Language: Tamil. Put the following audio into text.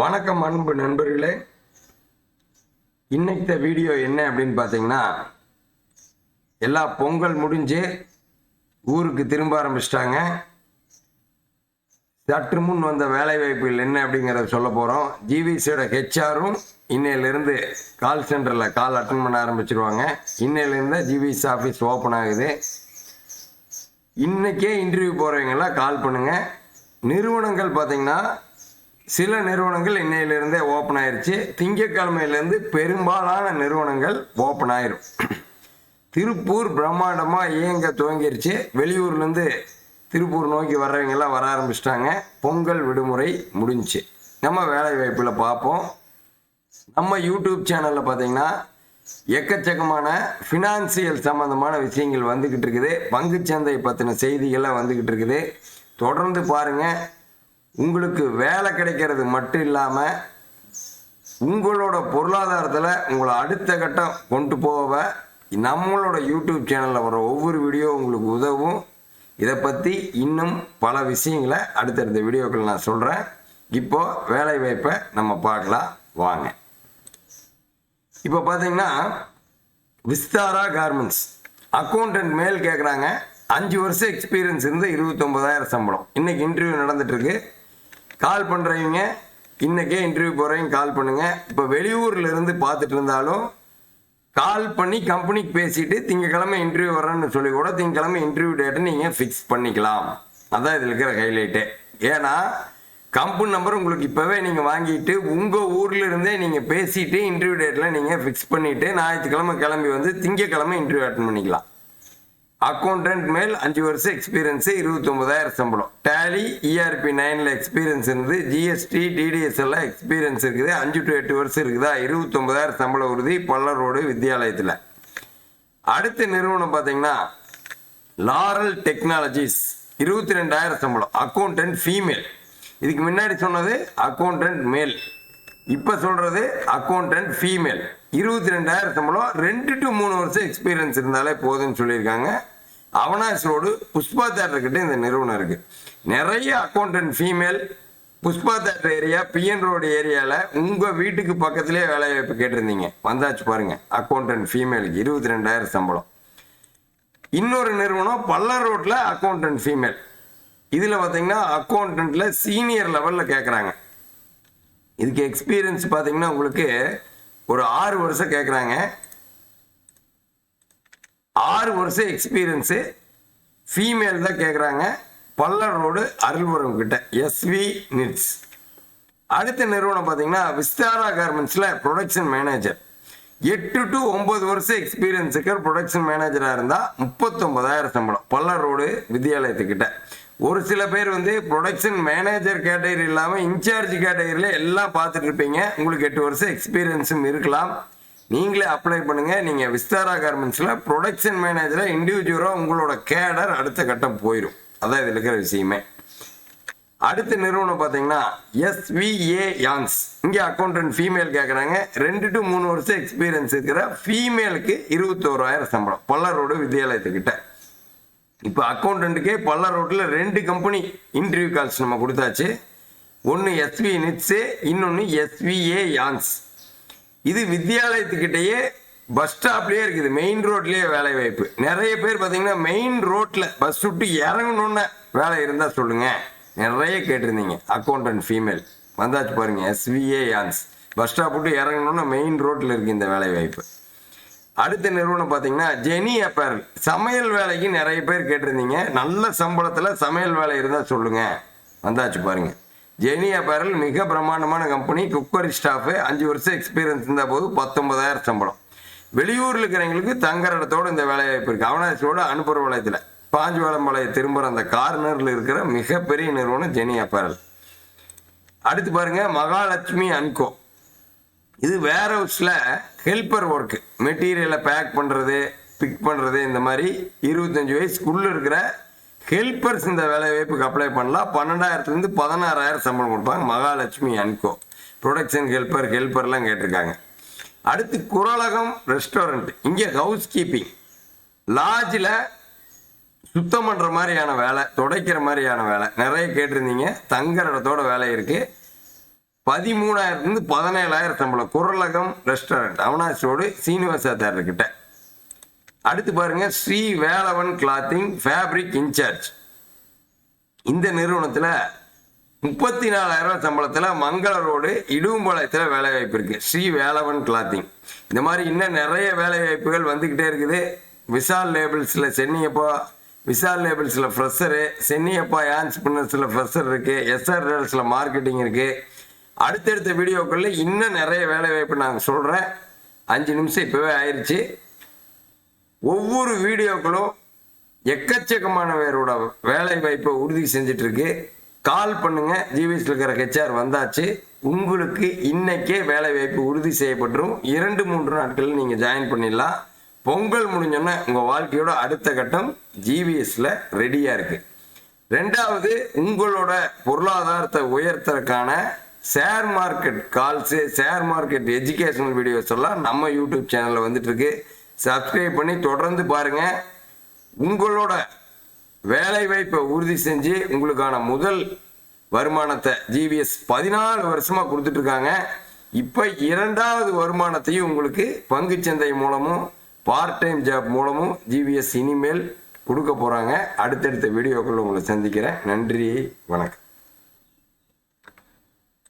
வணக்கம் அன்பு நண்பர்களே. இன்னைக்கு வீடியோ என்ன அப்படின்னு பார்த்தீங்கன்னா எல்லா பொங்கல் முடிஞ்சு ஊருக்கு திரும்ப ஆரம்பிச்சிட்டாங்க. சற்று முன் வந்த வேலை வாய்ப்புகள் என்ன அப்படிங்கிறத சொல்ல போகிறோம் ஜிவிசியோட ஹெச்ஆரும் இன்னையிலேருந்து கால் சென்டரில் கால் அட்டன் பண்ண ஆரம்பிச்சிருவாங்க. இன்னையிலேருந்து ஜிவிசி ஆஃபீஸ் ஓப்பன் ஆகுது. இன்றைக்கே இன்டர்வியூ போகிறவங்கெல்லாம் கால் பண்ணுங்கள் நிறுவனங்கள் பார்த்தீங்கன்னா சில நிறுவனங்கள் இன்னையிலிருந்தே ஓப்பன் ஆயிருச்சு. திங்கக்கிழமையிலேருந்து பெரும்பாலான நிறுவனங்கள் ஓப்பன் ஆயிரும். திருப்பூர் பிரம்மாண்டமாக இயங்க துவங்கிருச்சு. வெளியூர்லேருந்து திருப்பூர் நோக்கி வர்றவங்கெல்லாம் வர ஆரம்பிச்சிட்டாங்க. பொங்கல் விடுமுறை முடிஞ்சு நம்ம வேலை வாய்ப்பில் பார்ப்போம். நம்ம யூடியூப் சேனலில் பார்த்தீங்கன்னா எக்கச்சக்கமான ஃபினான்சியல் சம்மந்தமான விஷயங்கள் வந்துக்கிட்டு இருக்குது. பங்குச்சந்தை பற்றின செய்திகள்லாம் வந்துக்கிட்டு இருக்குது. தொடர்ந்து பாருங்கள் உங்களுக்கு வேலை கிடைக்கிறது மட்டும் இல்லாமல் உங்களோட பொருளாதாரத்தில் உங்களை அடுத்த கட்டம் கொண்டு போக நம்மளோட யூடியூப் சேனலில் வர ஒவ்வொரு வீடியோ உங்களுக்கு உதவும். இதை பற்றி இன்னும் பல விஷயங்களை அடுத்தடுத்த வீடியோக்கள் நான் சொல்கிறேன் இப்போது வேலை வாய்ப்பை நம்ம பார்க்கலாம். வாங்க. இப்போ பார்த்தீங்கன்னா விஸ்தாரா கார்மெண்ட்ஸ் அக்கௌண்டன்ட் மேல் கேட்குறாங்க அஞ்சு வருஷம் எக்ஸ்பீரியன்ஸ் இருந்து இருபத்தொம்பதாயிரம் சம்பளம். இன்றைக்கி இன்டர்வியூ நடந்துட்டுருக்கு கால் பண்ணுறவங்க இன்றைக்கே இன்டர்வியூ போகிறவங்க கால் பண்ணுங்கள் இப்போ வெளியூரில் இருந்து பார்த்துட்டு இருந்தாலும் கால் பண்ணி கம்பெனிக்கு பேசிட்டு திங்கக்கிழமை இன்டர்வியூ வரேன்னு சொல்லி கூட திங்கக்கிழமை இன்டர்வியூ டேட்டை நீங்கள் ஃபிக்ஸ் பண்ணிக்கலாம். அதான் இதில் இருக்கிற ஹைலைட்டு ஏன்னா கம்பெனி நம்பர் உங்களுக்கு இப்போவே நீங்கள் வாங்கிட்டு உங்கள் ஊரில் இருந்தே நீங்கள் பேசிட்டு இன்டர்வியூ டேட்டில் நீங்கள் ஃபிக்ஸ் பண்ணிவிட்டு ஞாயிற்றுக்கிழமை கிளம்பி வந்து திங்கக்கிழமை இன்டர்வியூ அட்டன் பண்ணிக்கலாம். அக்கௌண்டன்ட் மேல் அஞ்சு வருஷம் எக்ஸ்பீரியன்ஸு இருபத்தொம்பதாயிரம் சம்பளம். டேலி இஆர்பி நைனில் எக்ஸ்பீரியன்ஸ் இருந்து ஜிஎஸ்டி டிடிஎஸ் எல்லாம் எக்ஸ்பீரியன்ஸ் இருக்குது. அஞ்சு டு எட்டு வருஷம் இருக்குதா? இருபத்தொம்பதாயிரம் சம்பள உறுதி பல்லரோடு ரோடு அடுத்த நிறுவனம் பார்த்தீங்கன்னா லாரல் டெக்னாலஜிஸ் இருபத்தி ரெண்டாயிரம் சம்பளம். அக்கௌண்டன்ட் ஃபீமேல் இதுக்கு முன்னாடி சொன்னது அக்கௌண்டன்ட் மேல் இப்போ சொல்கிறது அக்கௌண்டன்ட் ஃபீமேல் இருபத்தி ரெண்டாயிரம் சம்பளம். ரெண்டு டு மூணு வருஷம் எக்ஸ்பீரியன்ஸ் இருந்தாலே போதும்னு சொல்லியிருக்காங்க. அவனாஸ் ரோடு புஷ்பா தேட்டர்கிட்ட இந்த நிறுவனம் இருக்கு. நிறைய accountant female Pushpa theatre area PN road ஏரியாவில் உங்கள் வீட்டுக்கு பக்கத்துலேயே வேலை வாய்ப்பு கேட்டிருந்தீங்க. வந்தாச்சு பாருங்க அக்கௌண்டன்ட் ஃபீமேலுக்கு இருபத்தி ரெண்டாயிரம் சம்பளம். இன்னொரு நிறுவனம் பல்லர் ரோட்டில் அக்கௌண்டன்ட் ஃபீமேல் இதில் பார்த்தீங்கன்னா அக்கௌண்டன்ட்டில் சீனியர் லெவலில் கேட்குறாங்க இதுக்கு எக்ஸ்பீரியன்ஸ் பார்த்தீங்கன்னா உங்களுக்கு ஒரு ஆறு வருஷம் கேட்குறாங்க ஆறு வருஷம் எக்ஸ்பீரியன்ஸு ஃபீமேல் தான் கேட்குறாங்க பல்லர் ரோடு அருள்புரம் கிட்ட எஸ்வி நிட்ஸ் அடுத்த நிறுவனம் பார்த்தீங்கன்னா விஸ்தாரா கார்மெண்ட்ஸில் ப்ரொடக்ஷன் மேனேஜர் எட்டு டு ஒம்பது வருஷம் எக்ஸ்பீரியன்ஸ் இருக்கிற ப்ரொடக்ஷன் மேனேஜராக இருந்தால் முப்பத்தொம்பதாயிரம் சம்பளம் பல்லர் ரோடு வித்யாலயத்துக்கிட்ட. ஒரு சில பேர் வந்து ப்ரொடக்ஷன் மேனேஜர் கேட்டகரி இல்லாமல் இன்சார்ஜ் கேட்டகரியில் எல்லாம் பார்த்துட்டு இருப்பீங்க. உங்களுக்கு எட்டு வருஷம் எக்ஸ்பீரியன்ஸும் இருக்கலாம். நீங்களே அப்ளை பண்ணுங்கள் நீங்கள் விஸ்தாரா கார்மெண்ட்ஸில் ப்ரொடக்ஷன் மேனேஜராக இண்டிவிஜுவலாக உங்களோட கேடர் அடுத்த கட்டம் போயிடும் அதான் இதில் இருக்கிற விஷயமே. அடுத்த நிறுவனம் பார்த்தீங்கன்னா எஸ்விஏ யான்ஸ் இங்கே அக்கௌண்டன்ட் ஃபீமேல் கேட்குறாங்க ரெண்டு டு மூணு வருஷம் எக்ஸ்பீரியன்ஸ் இருக்கிற ஃபீமேலுக்கு இருபத்தோராயிரம் சம்பளம். பல்லரோடு வித்யாலயத்துக்கிட்ட. இப்போ அக்கௌண்டண்ட்டுக்கே பல்ல ரோட்டில் ரெண்டு கம்பெனி இன்டர்வியூ கால்ஸ் நம்ம கொடுத்தாச்சு. ஒன்று எஸ்வி நிட்ஸு இன்னொன்று எஸ்விஏ யான்ஸ் இது வித்தியாலயத்துக்கிட்டேயே பஸ் ஸ்டாப்லேயே இருக்குது. மெயின் ரோட்லேயே வேலை வாய்ப்பு நிறைய பேர் பார்த்தீங்கன்னா மெயின் ரோட்டில் பஸ் விட்டு இறங்கணுன்னு வேலை இருந்தால் சொல்லுங்கள் நிறைய கேட்டிருந்தீங்க. அக்கௌண்டன்ட் ஃபீமேல் வந்தாச்சு பாருங்கள் எஸ்விஏ யான்ஸ் பஸ் ஸ்டாப் விட்டு இறங்கணுன்னா மெயின் ரோட்டில் இருக்குது இந்த வேலை வாய்ப்பு அடுத்த நிறுவனம் பார்த்தீங்கன்னா ஜெனி அப்பேரல் சமையல் வேலைக்கு நிறைய பேர் கேட்டிருந்தீங்க. நல்ல சம்பளத்தில் சமையல் வேலை இருந்தால் சொல்லுங்க. வந்தாச்சு பாருங்கள் ஜெனி அப்பேரல் மிக பிரம்மாண்டமான கம்பெனி குக்கரி ஸ்டாஃபு அஞ்சு வருஷம் எக்ஸ்பீரியன்ஸ் இருந்த போது பத்தொன்பதாயிரம் சம்பளம். வெளியூரில் இருக்கிறவங்களுக்கு தங்குற இடத்தோட இந்த வேலை வாய்ப்பு இருக்குது அவனாசியோட அனுப்புற வளையத்தில் பாஞ்சுவாளம்பாளைய திரும்புகிற அந்த கார்னரில் இருக்கிற மிகப்பெரிய நிறுவனம் ஜெனி அப்பேரல் அடுத்து பாருங்க மகாலட்சுமி அன்கோ. இது வேர் ஹவுஸில் ஹெல்ப்பர் ஒர்க்கு மெட்டீரியலை பேக் பண்ணுறது பிக் பண்ணுறது இந்த மாதிரி இருபத்தஞ்சி வயசுக்குள்ளே இருக்கிற ஹெல்பர்ஸ் இந்த வேலை வாய்ப்புக்கு அப்ளை பண்ணலாம். பன்னெண்டாயிரத்துலேருந்து பதினாறாயிரம் சம்பளம் கொடுப்பாங்க. Mahalakshmi and co. Production helper ஹெல்பர்லாம் கேட்டிருக்காங்க. அடுத்து குரலகம் ரெஸ்டாரண்ட் இங்கே ஹவுஸ் கீப்பிங் லாட்ஜில் சுத்தம் பண்ணுற மாதிரியான வேலை துடைக்கிற மாதிரியான வேலை. நிறைய கேட்டிருந்தீங்க. தங்குற இடத்தோட வேலை இருக்குது பதிமூணாயிரத்துலேருந்து பதினேழாயிரம் சம்பளம். குரலகம் ரெஸ்டாரண்ட் அவனாசியோடு சீனிவாசா அடுத்து பாருங்க Sri Velavan clothing fabric incharge இந்த நிறுவனத்தில் முப்பத்தி நாலாயிரம் சம்பளத்தில் மங்கள ரோடு இடும்பாளையத்தில் வேலை வாய்ப்பு இருக்கு. ஸ்ரீ வேலவன் கிளாத்திங் இந்த மாதிரி இன்னும் நிறைய வேலை வாய்ப்புகள் வந்துக்கிட்டே இருக்குது. விசால் லேபிள்ஸில் சென்னியப்பா விசால் லேபிள்ஸில் ஃப்ரெஷரு சென்னியப்பா யான்ஸ் ஃப்ரெஷர் இருக்குது எஸ்ஆர் ரேல்ஸில் மார்க்கெட்டிங் இருக்குது அடுத்தடுத்த வீடியோக்களில் இன்னும் நிறைய வேலை வாய்ப்பு நாங்கள் சொல்கிறேன் அஞ்சு நிமிஷம் இப்போவே ஆயிடுச்சு ஒவ்வொரு வீடியோக்களும் எக்கச்சக்கமான பேரோட வேலை வாய்ப்பை உறுதி செஞ்சுட்டு இருக்கு கால் பண்ணுங்க ஜிவிஎஸ்ல இருக்கிற ஹெச்ஆர் வந்தாச்சு. உங்களுக்கு இன்னைக்கே வேலை வாய்ப்பு உறுதி செய்யப்பட்டுரும். இரண்டு மூன்று நாட்களில் நீங்கள் ஜாயின் பண்ணிடலாம். பொங்கல் முடிஞ்சோன்னா உங்கள் வாழ்க்கையோட அடுத்த கட்டம் ஜிவிஎஸ்ல ரெடியாக இருக்கு. ரெண்டாவது உங்களோட பொருளாதாரத்தை உயர்த்தறதுக்கான share market calls share market educational videos எல்லாம் நம்ம யூடியூப் சேனலில் வந்துட்டு இருக்கு. சப்ஸ்கிரைப் பண்ணி தொடர்ந்து பாருங்கள் உங்களோட வேலை வாய்ப்பை உறுதி செஞ்சு உங்களுக்கான முதல் வருமானத்தை ஜிவிஎஸ் பதினாலு வருஷமாக கொடுத்துட்ருக்காங்க. இப்போ இரண்டாவது வருமானத்தையும் உங்களுக்கு பங்குச்சந்தை மூலமும் பார்ட் டைம் ஜாப் மூலமும் ஜிவிஎஸ் இனிமேல் கொடுக்க போகிறாங்க அடுத்தடுத்த வீடியோக்கள் உங்களை சந்திக்கிறேன். நன்றி வணக்கம்.